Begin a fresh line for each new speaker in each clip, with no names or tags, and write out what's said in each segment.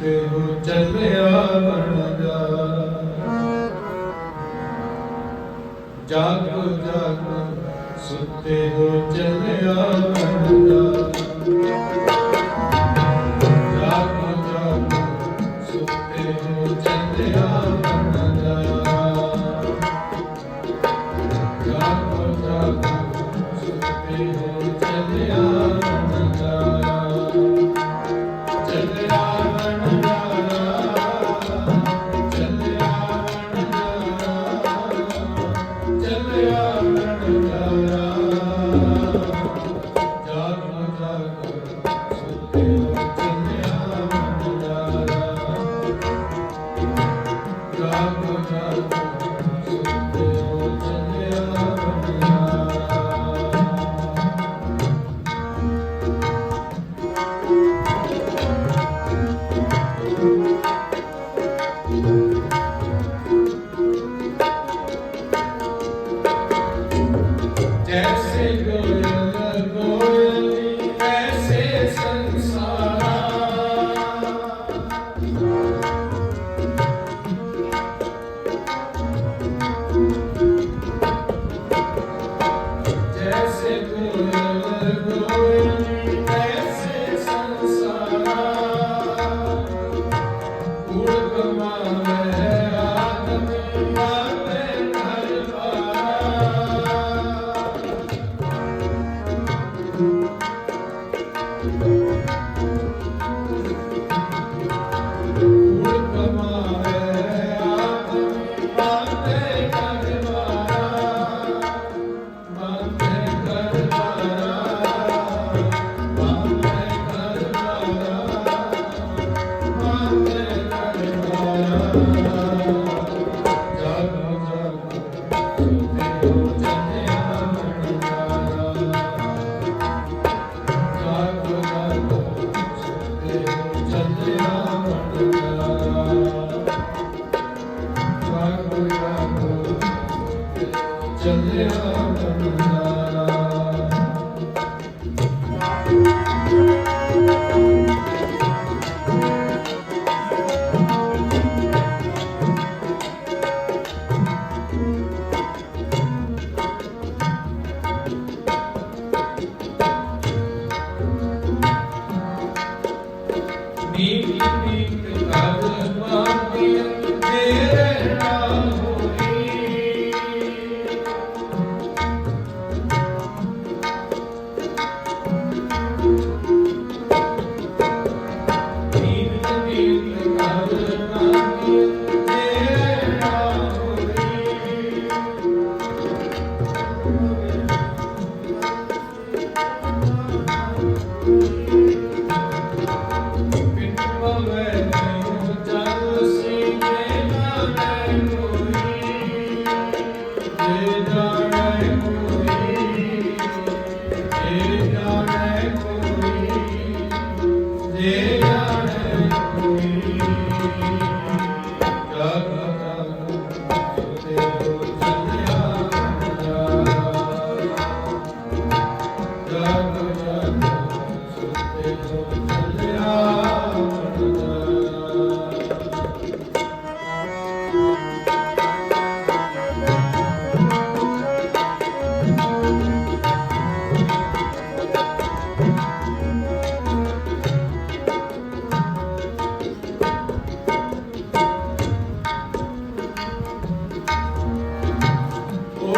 ਤੇ ਹੁਣ ਚੱਲਿਆ ਬਣ ਜਾ ਜਾਗ ਜਾਗ ਸੁੱਤੇ ਹੋ ਚੱਲਿਆ ਬਣ ਜਾ Thank you.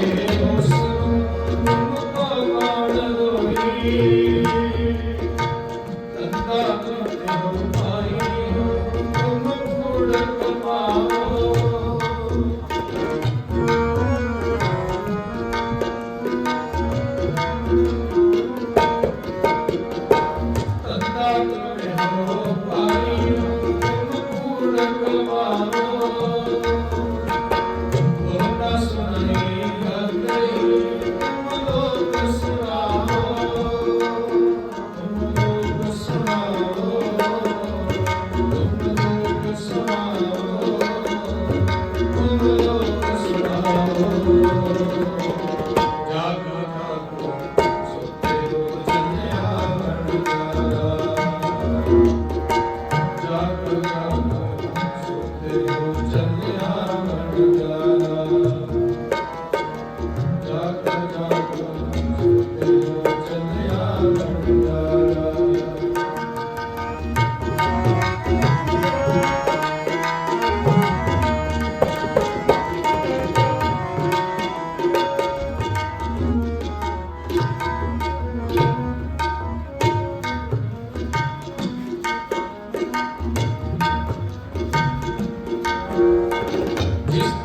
Thank you.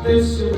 this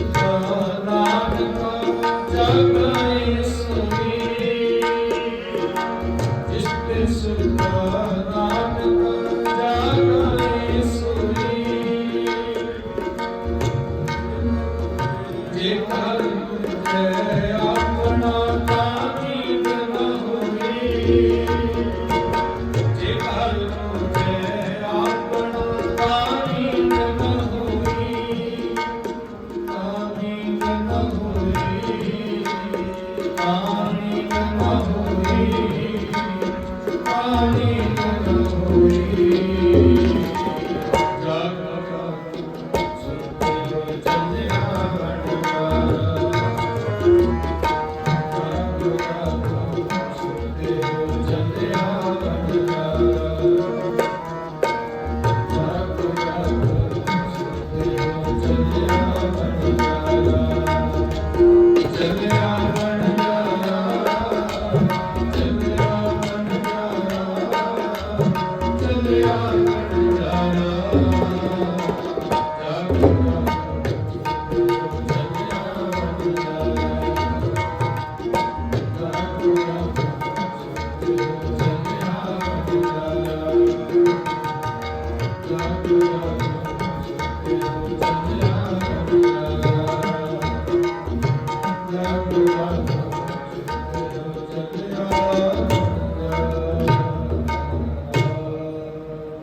Yeah.